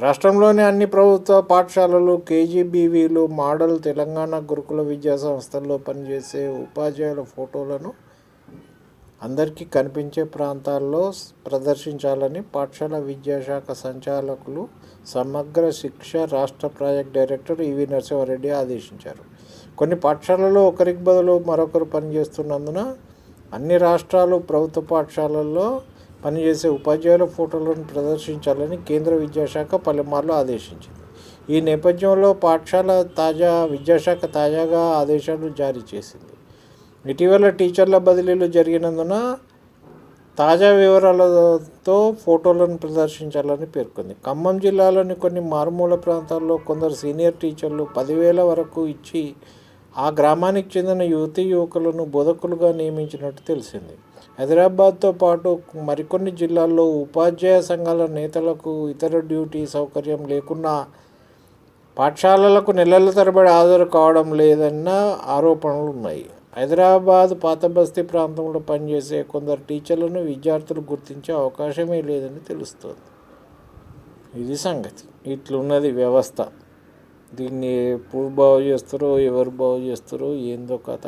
రాష్ట్రంలోని అన్ని ప్రభుత్వ పాఠశాలలు కేజీబీవీలు మోడల్ తెలంగాణ గురుకుల విద్యా సంస్థల్లో పనిచేసే ఉపాధ్యాయుల ఫోటోలను అందరికీ కనిపించే ప్రాంతాల్లో ప్రదర్శించాలని పాఠశాల విద్యాశాఖ సంచాలకులు సమగ్ర శిక్ష రాష్ట్ర ప్రాజెక్ట్ డైరెక్టర్ ఈవి నరసింహారెడ్డి ఆదేశించారు. కొన్ని పాఠశాలలో ఒకరికి బదులు మరొకరు పనిచేస్తున్నందున అన్ని రాష్ట్రాలు ప్రభుత్వ పాఠశాలల్లో పనిచేసే ఉపాధ్యాయుల ఫోటోలను ప్రదర్శించాలని కేంద్ర విద్యాశాఖ పలుమార్లు ఆదేశించింది. ఈ నేపథ్యంలో పాఠశాల తాజా విద్యాశాఖ తాజాగా ఆదేశాలు జారీ చేసింది. ఇటీవల టీచర్ల బదిలీలు జరిగినందున తాజా వివరాలతో ఫోటోలను ప్రదర్శించాలని పేర్కొంది. ఖమ్మం జిల్లాలోని కొన్ని మారుమూల ప్రాంతాల్లో కొందరు సీనియర్ టీచర్లు పదివేల వరకు ఇచ్చి ఆ గ్రామానికి చెందిన యువతీ యువకులను బోధకులుగా నియమించినట్టు తెలిసింది. హైదరాబాద్తో పాటు మరికొన్ని జిల్లాల్లో ఉపాధ్యాయ సంఘాల నేతలకు ఇతర డ్యూటీ సౌకర్యం లేకున్నా పాఠశాలలకు నెలల తరబడి హాజరు కావడం లేదన్న ఆరోపణలు ఉన్నాయి హైదరాబాద్ పాత బస్తీ ప్రాంతంలో పనిచేసే కొందరు టీచర్లను విద్యార్థులు గుర్తించే అవకాశమే లేదని తెలుస్తోంది. ఇది సంగతి. ఇట్లున్నది వ్యవస్థ. దీన్ని ఎప్పుడు బాగు చేస్తారో ఎవరు బాగు చేస్తారో ఏందో కథ.